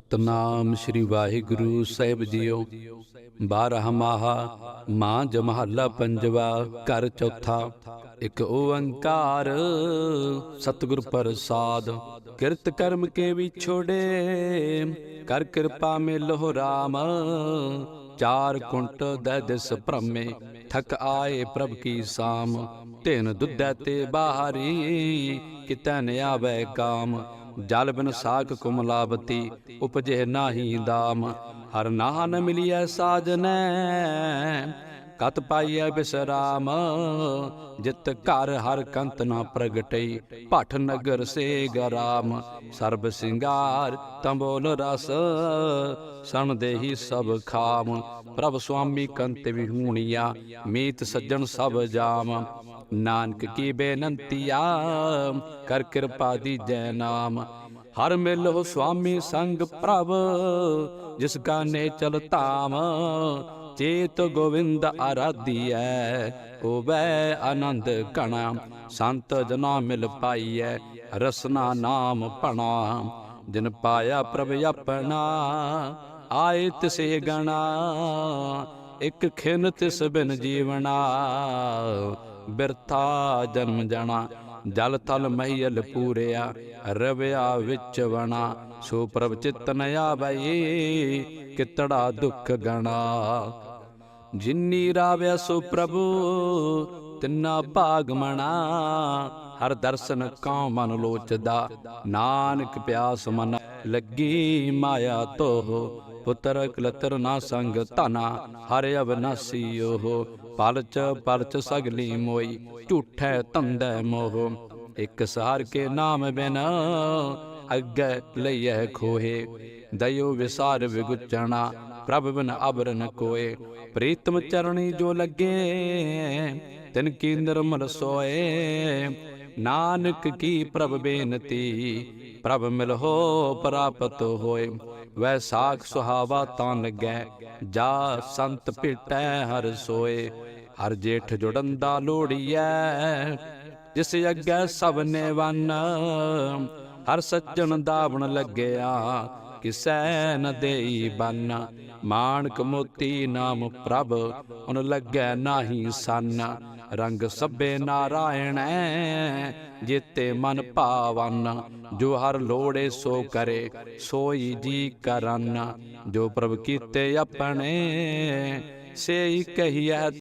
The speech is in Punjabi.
ਸਤਨਾਮ ਸ੍ਰੀ ਵਾਹਿਗੁਰੂ ਸਾਹਿਬ ਜੀਓ। ਬਾਰਹ ਮਾਹਾ ਮਾਂ ਜਮਹੱਲਾ ਪੰਜਵਾ ਘਰ ਚੌਥਾ। ਇੱਕ ਓੰਕਾਰ ਸਤਿਗੁਰ ਪ੍ਰਸਾਦ। ਕਿਰਤ ਕਰਮ ਕੇ ਵਿਛੋੜੇ ਕਰ ਕਿਰਪਾ ਮਿਲੋ ਰਾਮ। ਚਾਰ ਕੁੰਟ ਦੈ ਦਿਸ ਭ੍ਰਮੇ। ਥਕ ਆਏ ਪ੍ਰਭ ਕੀ ਸਾਮ। ਤਿਨ ਦੁੱਧੈ ਤੇ ਬਾਹਰੀ। ਕਿਤੈ ਨ ਆਵੈ ਕਾਮ। ਜਲ ਬਿਨ ਸਾਖ ਕੁਮਲਾਵਤੀ ਉਪਜੇ ਨਾਹੀ ਦਾਮ ਹਰ ਨਾਹ ਨ ਮਿਲਿਐ ਸਾਜਨੈ। ਕਤ ਪਾਈਐ ਬਿਸਰਾਮ, ਜਿਤ ਘਰ ਹਰ ਕੰਤ ਨਾ ਪ੍ਰਗਟਈ, ਭਟ ਨਗਰ ਸੇ ਗਰਾਮ ਸਰਬ ਸਿੰਗਾਰ ਤੰਬੋਲ ਰਸ, ਸਣ ਦੇਹੀ ਸਭ ਖਾਮ। ਪ੍ਰਭ ਸੁਆਮੀ ਕੰਤ ਵਿਹੂਣੀਆ ਮੀਤ ਸੱਜਣ ਸਭ ਜਾਮ। ਨਾਨਕ ਕੀ ਬੇਨੰਤੀਆ ਕਰ ਕਿਰਪਾ ਦੀ ਜੈ ਨਾਮ। ਹਰ ਮਿਲੋ ਸੁਆਮੀ ਸੰਗ ਪ੍ਰਭ, ਜਿਸ ਕਾ ਨੇ ਚਲ ਧਾਮ। ਚੇਤ ਗੋਵਿੰਦ ਆਰਾਧੀਐ, ਹੋਵੈ ਆਨੰਦ ਕਣਾ ਸੰਤ ਜਨਾ ਮਿਲ ਪਾਈਐ, ਰਸਨਾ ਨਾਮ ਪਣਾ ਜਿਨ ਪਾਇਆ ਪ੍ਰਭ ਆਪਣਾ, ਆਏ ਤਿਸੇ ਗਣਾ, ਇਕ ਖਿਨ ਤਿਸ ਬਿਨ ਜੀਵਣਾ, ਬਿਰਥਾ ਜਨਮ ਜਣਾ। ਜਲ ਥਲ ਮਹੀਲ ਪੂਰਿਆ, ਰਵਿਆ ਵਿੱਚ ਵਣਾ ਸੋ ਪ੍ਰਭ ਚਿਤ ਆਵਈ ਕਿਤੜਾ ਦੁਖ ਗਣਾ। ਜਿਨੀ ਰਾਵਿਆ ਸੋ ਪ੍ਰਭੂ ਤਿੰਨਾ ਭਾਗ ਮਣਾ। ਹਰ ਦਰਸ਼ਨ ਕਉ ਮਨ ਲੋਚਦਾ, ਨਾਨਕ ਪਿਆਸ ਮਨ ਲੱਗੀ ਮਾਇਆ ਤੋਹ। ਪੁੱਤਰ ਕਲਤਰ ਨਾ ਸੰਗ ਧਨਾ, ਹਰ ਅਬਨਾਸੀ ਉਹ ਪਰਚ ਪਰਚ ਸਗਲੀ ਮੋਈ, ਝੂਠੈ ਤੰਦੈ ਮੋਹ। ਇੱਕ ਸਾਰ ਕੇ ਨਾਮ ਬਿਨ ਅੱਗੇ ਲਈਐ ਖੋਹੇ। ਦਇਓ ਵਿਸਾਰ ਵਿਗੁਚਣਾ, ਪ੍ਰਭ ਬਿਨ ਅਬਰ ਕੋਏ। ਪ੍ਰੀਤਮ ਚਰਣੀ ਜੋ ਲੱਗੇ, ਤਿਨ ਕੀ ਨਿਰਮਲ ਸੋਏ। ਨਾਨਕ ਕੀ ਪ੍ਰਭ ਬੇਨਤੀ, ਪ੍ਰਭ ਮਿਲਹੋ ਪ੍ਰਾਪਤ ਹੋਏ। ਵੈਸਾਖ ਸੁਹਾਵਾ ਤਨ ਲੱਗੈ, ਜਾ ਸੰਤ ਭੇਟੈ ਹਰ ਸੋਏ, ਹਰ ਜੇਠ ਜੁੜਨ ਦਾ ਲੋੜੀਐ, ਜਿਸ ਅੱਗੇ ਸਭ ਨੇ ਵੰਨ, ਹਰ ਸੱਜਣ ਦਾਵਣ ਲੱਗਿਆ, ਕਿਸੈ ਨ ਦੇਈ ਬੰਨ, ਮਾਣਕ ਮੋਤੀ ਨਾਮ ਪ੍ਰਭ ਉਨ ਲੱਗੈ ਨਾਹੀ ਸੰਨ। ਰੰਗ ਸਭੇ ਨਾਰਾਇਣੈ ਜੀਤੇ ਮਨ ਭਾਵਨ, ਜੋ ਹਰ ਲੋੜੇ ਸੋ ਕਰੇ, ਸੋਈ ਜੀ ਕਰਨ, ਜੋ ਪ੍ਰਭ ਕੀਤੇ ਆਪਣੇ ਸੇ ਕਹੀਐ